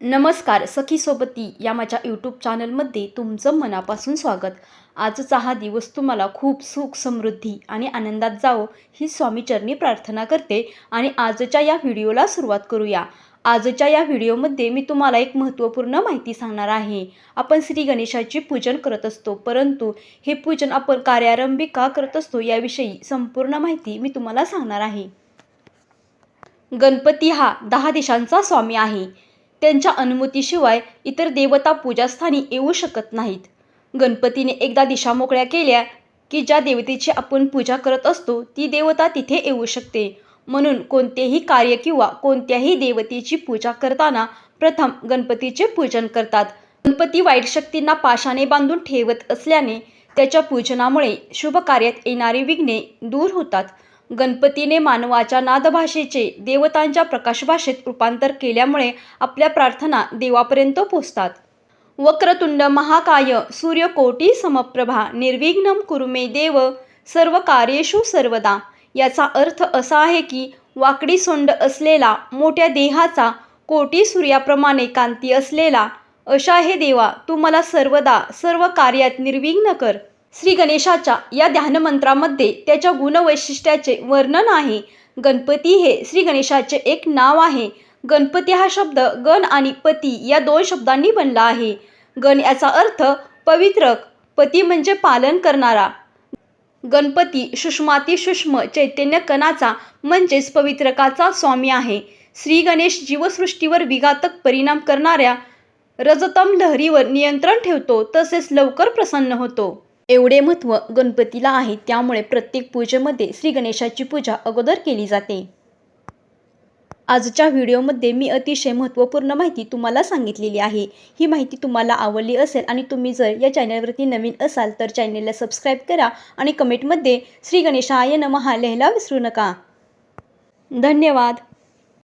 नमस्कार सखी सोबती या माझ्या यूट्यूब चॅनलमध्ये तुमचं मनापासून स्वागत. आजचा हा दिवस तुम्हाला खूप सुख समृद्धी आणि आनंदात जावो ही स्वामीचरणी प्रार्थना करते आणि आजच्या या व्हिडिओला सुरुवात करूया. आजच्या या व्हिडिओमध्ये मी तुम्हाला एक महत्त्वपूर्ण माहिती सांगणार आहे. आपण श्री गणेशाचे पूजन करत असतो परंतु हे पूजन आपण कार्यारंभी का करत असतो याविषयी संपूर्ण माहिती मी तुम्हाला सांगणार आहे. गणपती हा दहा देशांचा स्वामी आहे. त्यांच्या अनुमतीशिवाय इतर देवता पूजास्थानी येऊ शकत नाहीत. गणपतीने एकदा दिशा मोकळ्या केल्या की ज्या देवतेची आपण पूजा करत असतो ती देवता तिथे येऊ शकते. म्हणून कोणतेही कार्य किंवा कोणत्याही देवतेची पूजा करताना प्रथम गणपतीचे पूजन करतात. गणपती वाईट शक्तींना पाशाने बांधून ठेवत असल्याने त्याच्या पूजनामुळे शुभ कार्यात येणारी विघ्ने दूर होतात. गणपतीने मानवाच्या नादभाषेचे देवतांच्या प्रकाशभाषेत रूपांतर केल्यामुळे आपल्या प्रार्थना देवापर्यंत पोचतात वक्रतुंड महाकाय सूर्यकोटी समप्रभा निर्विघ्नम कुरुमे देव सर्व कार्येषु सर्वदा. याचा अर्थ असा आहे की वाकडी सोंड असलेला मोठ्या देहाचा कोटी सूर्याप्रमाणे कांती असलेला अशा हे देवा तू मला सर्वदा सर्व कार्यात निर्विघ्न कर. श्री गणेशाच्या या ध्यानमंत्रामध्ये त्याच्या गुणवैशिष्ट्याचे वर्णन आहे. गणपती हे श्री गणेशाचे एक नाव आहे. गणपती हा शब्द गण आणि पती या दोन शब्दांनी बनला आहे. गण याचा अर्थ पवित्रक पती म्हणजे पालन करणारा. गणपती सुषमाती सूक्ष्म चैतन्य कणाचा म्हणजेच पवित्रकाचा स्वामी आहे. श्री गणेश जीवसृष्टीवर विघातक परिणाम करणाऱ्या रजतम लहरीवर नियंत्रण ठेवतो तसेच लवकर प्रसन्न होतो. एवढे महत्त्व गणपतीला आहे त्यामुळे प्रत्येक पूजेमध्ये श्री गणेशाची पूजा अगोदर केली जाते. आजच्या व्हिडिओमध्ये मी अतिशय महत्त्वपूर्ण माहिती तुम्हाला सांगितलेली आहे. ही माहिती तुम्हाला आवडली असेल आणि तुम्ही जर या चॅनलवरती नवीन असाल तर चॅनलला सबस्क्राईब करा आणि कमेंटमध्ये श्री गणेशाय नमहा लिहायला विसरू नका. धन्यवाद!